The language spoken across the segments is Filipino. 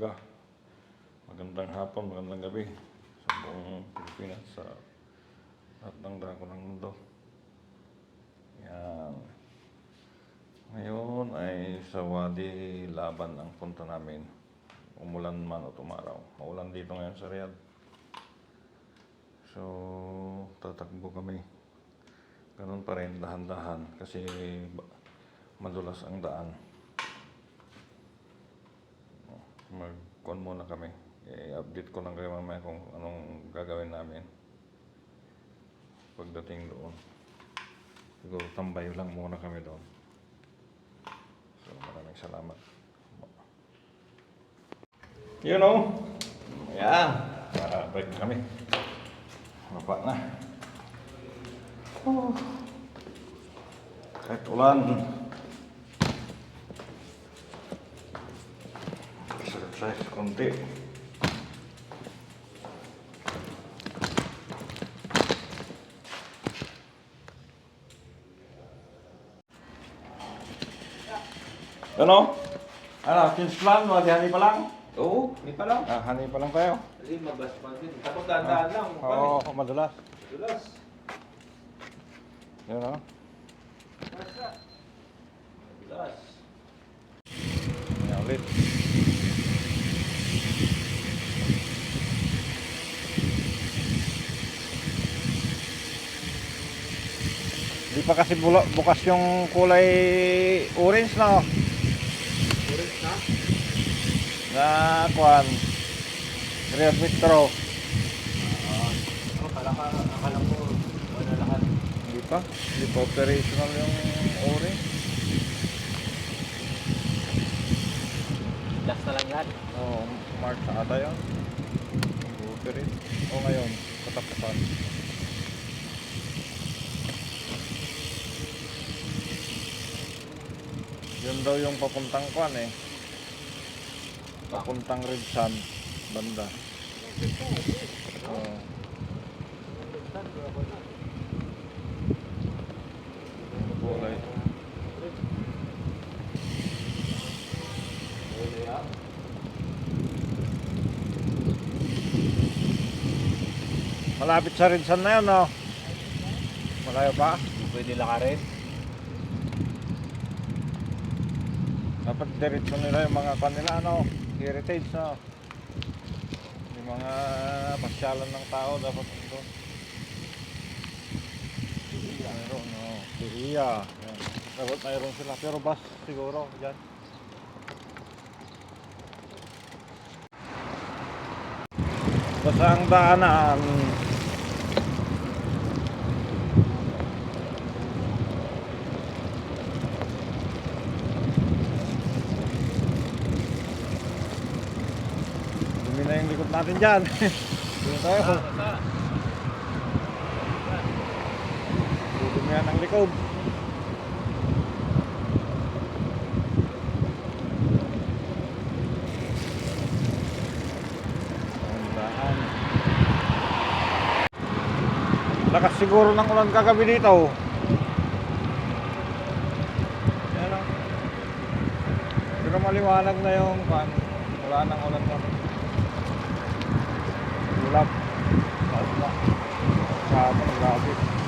umaga, magandang hapon, magandang gabi sa buong Pilipinas, sa lahat ng dako ng mundo. Yan. Ngayon ay sa Wadi Laban ang punta namin. Umulan man o tumaraw. Maulan dito ngayon sa Riyadh. So, tatakbo kami. Ganun pa rin, dahan-dahan. Kasi madulas ang daan. Mag-con muna kami. I-update ko lang kayo mamaya kung anong gagawin namin. Pagdating doon. Siguro tambay lang muna kami doon. So maraming salamat. You know? Ayan. Uh, break kami. Baba na. Oh. Kahit ulan. Exercise konti. Ano? Ano? Wadi hani pa lang? Oo, hindi pa lang. Ah, hani pa lang tayo. Kasi mabas pa din. Tapos dahan-dahan lang. Oo, oh, madulas. Dulas. Yun o. Dulas. Yan ulit. Di pa kasi bukas yung kulay orange na oh. Orange na? Na kuan. Real Metro. Ah, akala mo, wala lahat. Hindi pa. Hindi pa operational yung orange. Last na lang yan. Oo, oh, March ata yun. Operate. O ngayon, katapusan. Yun daw yung papuntang kwan eh. Papuntang Red Sun, banda. Yung kulay. Malapit sa Red na yun, no? Malayo pa? Pwede lakarin. Dapat diretso nila yung mga kanila, ano? Heritage, no? Yung mga pasyalan ng tao, dapat doon. Mayroon, no? Iya. Yan. Dapat mayroon sila. Pero bus siguro, dyan. Basta ang daanan. Dumi na yung likod natin dyan. Dumi tayo. Dudumihan ang likod. Ang. Lakas siguro ng ulan kagabi dito. Pero maliwanag na yung pan. Wala nang ulan na. Ulap. Taas na.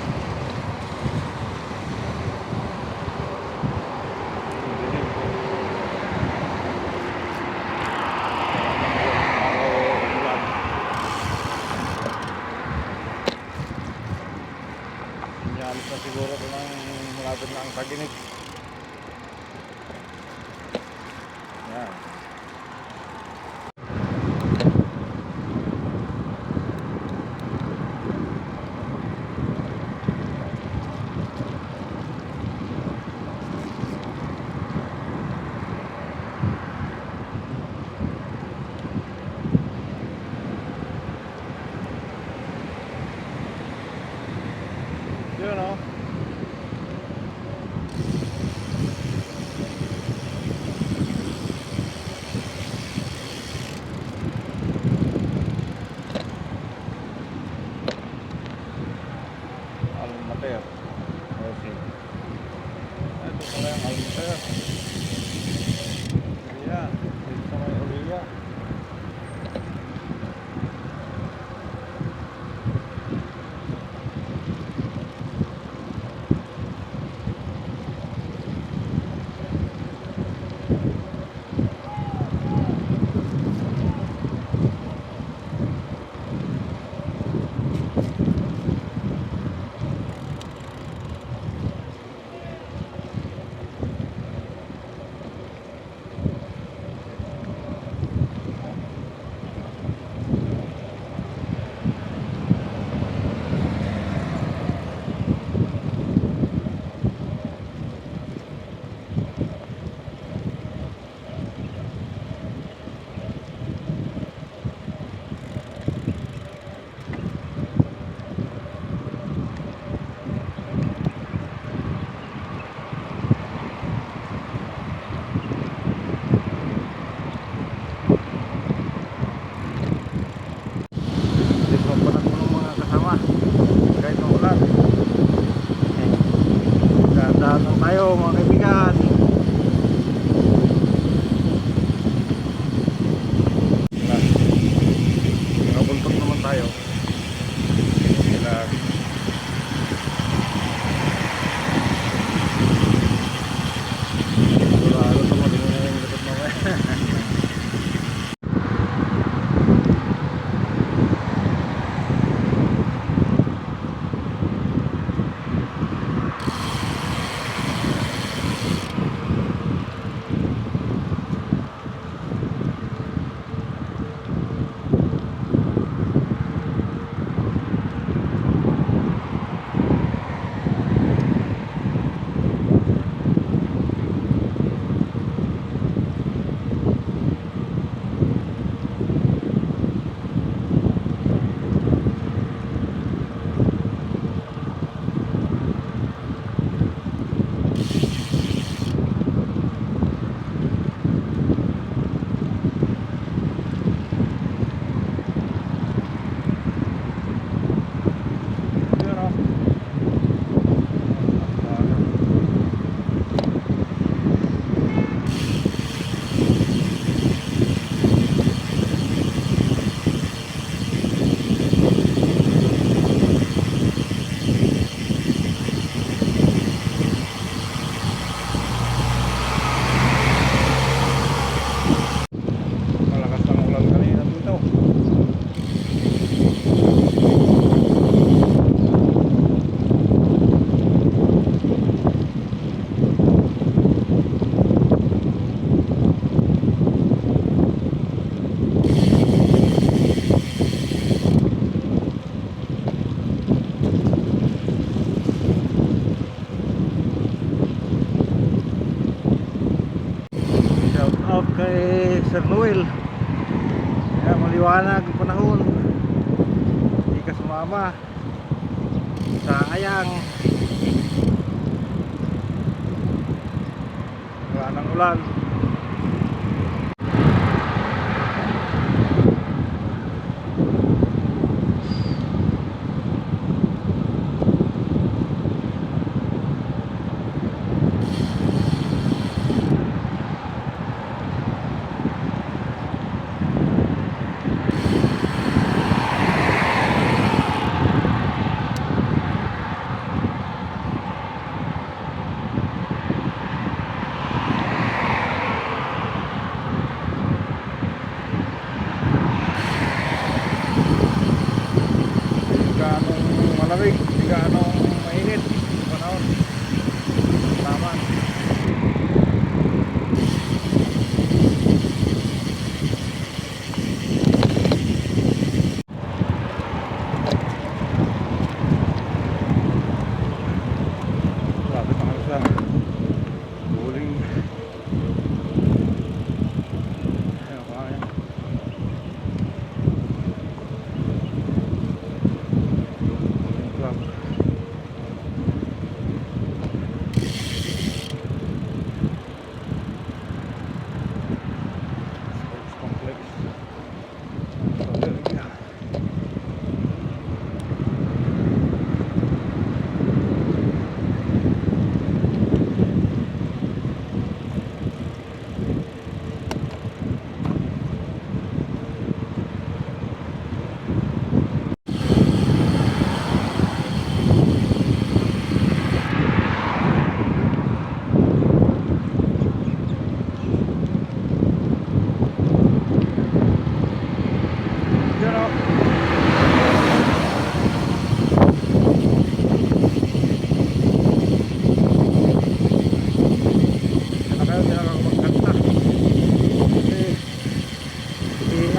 Nang ulan.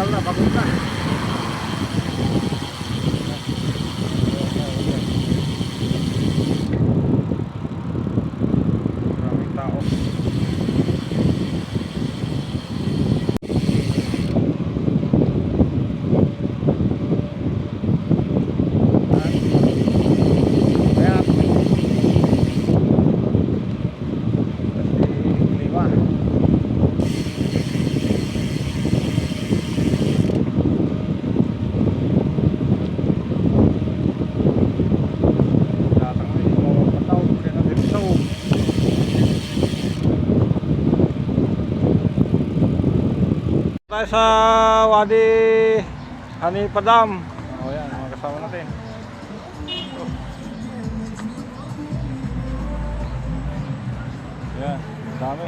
Hingal na, pagod na. Maraming tao. Kaya, kasi lima. Datang na yung mga pataw, kaya nandito. Tayo sa Wadi Hanipa Dam. O yan, mga kasama natin. Yan, dami.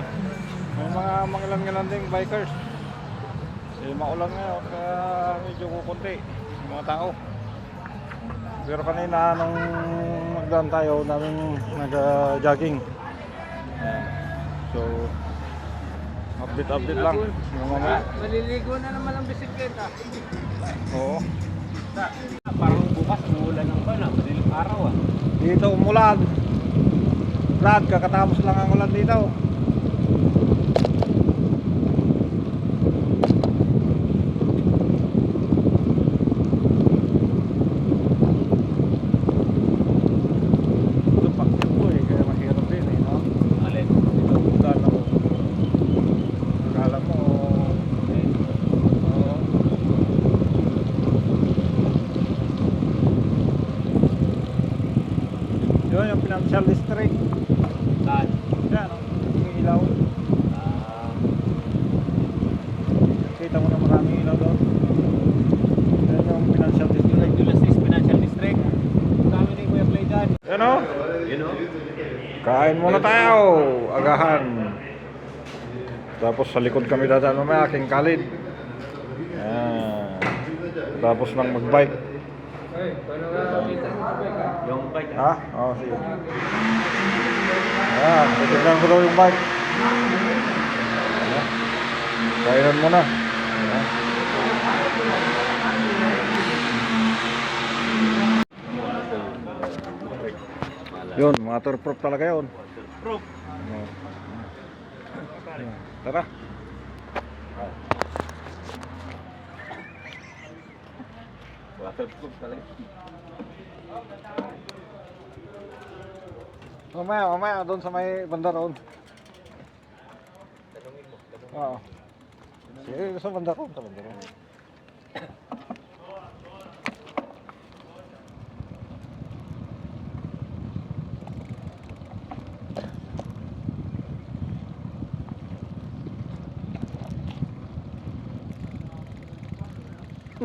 May mga mangilan-ngilan ding bikers. Eh, maulan ngayon, kaya medyo kukunti yung mga tao. Pero kanina nung nagdaan tayo, daming nag-jogging. Yan. Update-update lang. Yung mamaya. Maliligo na naman ang bisikleta. Oo. Parang bukas, umuulan ng bana. Madilim araw ah. Dito umulan. Brad, kakatapos lang ang ulan dito. Ito pakit ko eh, kaya mahirap din eh, no? Alin? Ito ulan ako. Akala mo, oo. Yun yung financial district. Saan? Yan, oh. yung ilaw. Ah, Kita mo na maraming ilaw doon. Yan yung financial district. Ulysses Financial District. Kami ni Kuya Play dyan. Yan o. Yun o. Kain muna tayo. Agahan. Tapos sa likod kami dadaan mamaya, King Khalid. Yan. Tapos nang mag-bike. Yung bike Ha? Oo, sige. Ayan, titignan ko daw yung bike. Kainan mo Yun, waterproof talaga yun. Proof. Oo. Ayan. Tara. Waterproof talaga. Mamaya, mamaya, doon sa may banda roon. Tanungin mo. Oo. Sige, sa banda roon, sa banda roon.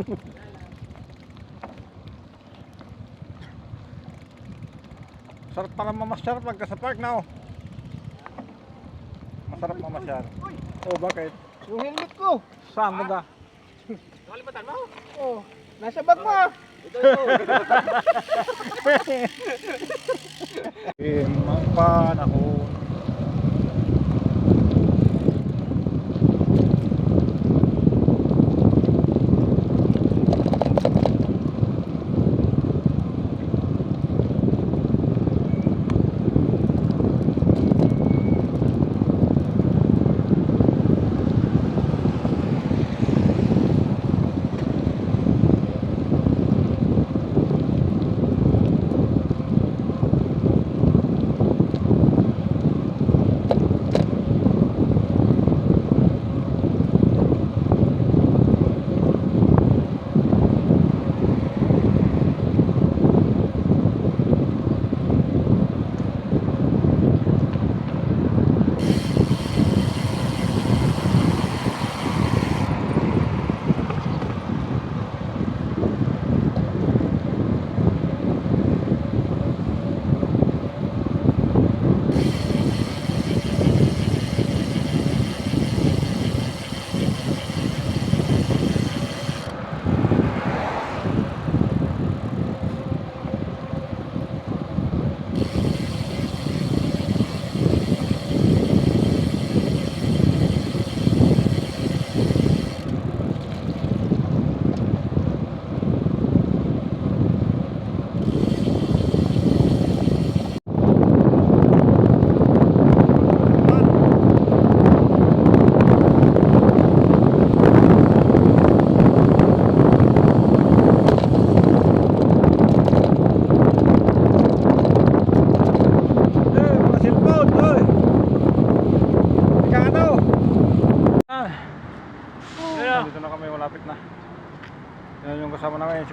Sarap pala mamasyar pagka sa park na oh. Masarap mamasyar. Oh, bakit? Yung helmet ko. Saan mo da? Nakalimutan mo? Oh, nasa bag mo. ah. Ito, ito. Imang panahon.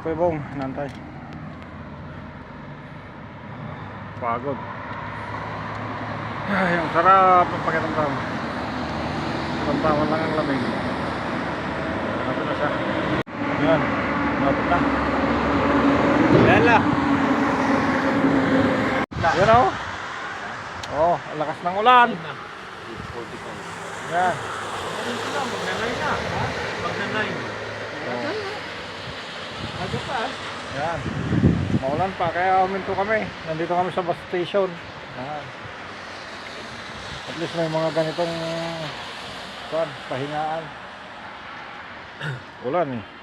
Kuya Bong, nantay. Pagod. Ay, ang sarap ng pakiramdam. Tamtaman lang ang lamig. Malapit na siya. Yan, malapit na. Lala. Yan o. Oh, ang lakas ng ulan. 45. Yan. Magnanay na. ha? Magnanay. Ano pa? Yan. Maulan pa, kaya uminto kami. Nandito kami sa bus station. Yan. At least may mga ganitong kuan, pahingaan. Ulan eh.